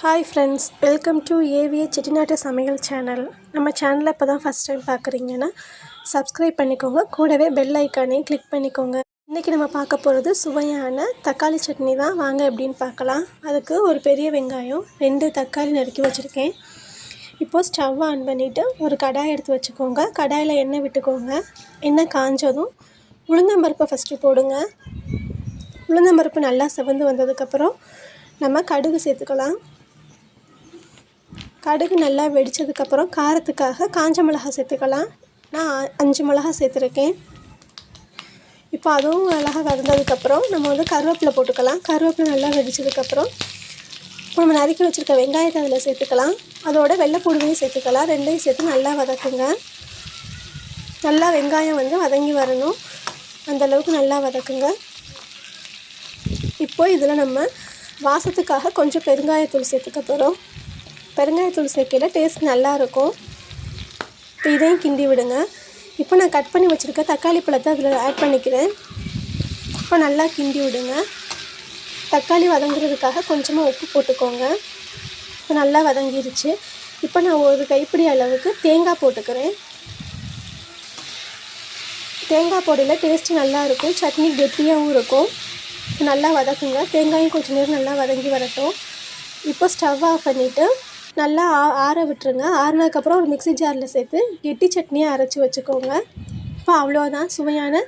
Hi friends welcome to AVA Chettinad Samayal channel நம்ம சேனலை இப்போ தான் ஃபஸ்ட் டைம் பார்க்குறீங்கன்னா சப்ஸ்கிரைப் பண்ணிக்கோங்க. கூடவே பெல் ஐக்கானையும் கிளிக் பண்ணிக்கோங்க. இன்றைக்கி நம்ம பார்க்க போகிறது சுவையான தக்காளி சட்னி தான். வாங்க எப்படின்னு பார்க்கலாம். அதுக்கு ஒரு பெரிய வெங்காயம் ரெண்டு தக்காளி நறுக்கி வச்சுருக்கேன். இப்போது ஸ்டவ் ஆன் பண்ணிவிட்டு ஒரு கடாய் எடுத்து வச்சுக்கோங்க. கடாயில் எண்ணெய் விட்டுக்கோங்க. எண்ணெய் காஞ்சதும் உளுந்தம்பருப்பை ஃபஸ்ட்டு போடுங்க. உளுந்தம்பருப்பு நல்லா செவந்து வந்ததுக்கப்புறம் நம்ம கடுகு சேர்த்துக்கலாம். கடுகு நல்லா வெடித்ததுக்கப்புறம் காரத்துக்காக காஞ்ச மிளகா சேர்த்துக்கலாம். நான் அ- அஞ்சு மிளகா சேர்த்துருக்கேன். இப்போ அதுவும் மிளகா வதந்ததுக்கப்புறம் நம்ம வந்து கருவேப்பிலை போட்டுக்கலாம். கருவேப்பிலை நல்லா வெடித்ததுக்கப்புறம் இப்போ நம்ம நறுக்கி வச்சுருக்க வெங்காயத்தை அதில் சேர்த்துக்கலாம். அதோட வெள்ளைப்பூடுவையும் சேர்த்துக்கலாம். ரெண்டையும் சேர்த்து நல்லா வதக்குங்க. நல்லா வெங்காயம் வந்து வதங்கி வரணும். அந்தளவுக்கு நல்லா வதக்குங்க. இப்போது இதில் நம்ம வாசத்துக்காக கொஞ்சம் பெருங்காயத்தூள் சேர்த்துக்க போகிறோம் பெருங்காயத்தூள் சேர்க்கையில் டேஸ்ட் நல்லாயிருக்கும். இப்போ இதையும் கிண்டி விடுங்க. இப்போ நான் கட் பண்ணி வச்சுருக்க தக்காளி பழத்தை அதில் ஆட் பண்ணிக்கிறேன். இப்போ நல்லா கிண்டி விடுங்க. தக்காளி வதங்குறதுக்காக கொஞ்சமாக உப்பு போட்டுக்கோங்க. இப்போ நல்லா வதங்கிருச்சு. இப்போ நான் ஒரு கைப்பிடி அளவுக்கு தேங்காய் போட்டுக்கிறேன். தேங்காய் போடையில் டேஸ்ட்டு நல்லாயிருக்கும். சட்னி கெட்டியாகவும் இருக்கும். நல்லா வதக்குங்க. தேங்காயும் கொஞ்சம் நேரம் நல்லா வதங்கி வரட்டும். இப்போ ஸ்டவ் ஆஃப் பண்ணிவிட்டு நல்லா ஆ ஆற விட்டுருங்க. ஆறுனதுக்கப்புறம் ஒரு மிக்ஸி ஜாரில் சேர்த்து கெட்டி சட்னியை அரைச்சி வச்சுக்கோங்க. இப்போ அவ்வளோதான். சுவையான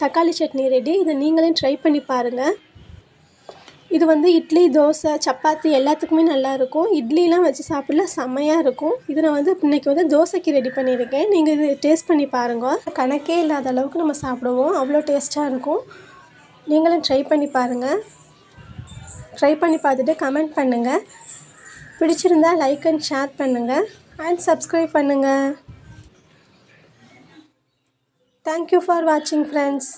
தக்காளி சட்னி ரெடி இதை நீங்களும் ட்ரை பண்ணி பாருங்கள் இது வந்து இட்லி தோசை சப்பாத்தி எல்லாத்துக்குமே நல்லாயிருக்கும் இட்லிலாம் வச்சு சாப்பிடல செம்மையாக இருக்கும். இதை நான் வந்து இன்னைக்கு வந்து தோசைக்கு ரெடி பண்ணியிருக்கேன். நீங்கள் இது டேஸ்ட் பண்ணி பாருங்கள் கணக்கே இல்லாத அளவுக்கு நம்ம சாப்பிடுவோம். அவ்வளோ டேஸ்ட்டாக இருக்கும். நீங்களும் ட்ரை பண்ணி பாருங்கள் ட்ரை பண்ணி பார்த்துட்டு கமெண்ட் பண்ணுங்கள் பிடிச்சிருந்தா லைக் அண்ட் ஷேர் பண்ணுங்கள் அண்ட் சப்ஸ்கிரைப் பண்ணுங்கள் தேங்க்யூ ஃபார் வாட்சிங் ஃப்ரெண்ட்ஸ்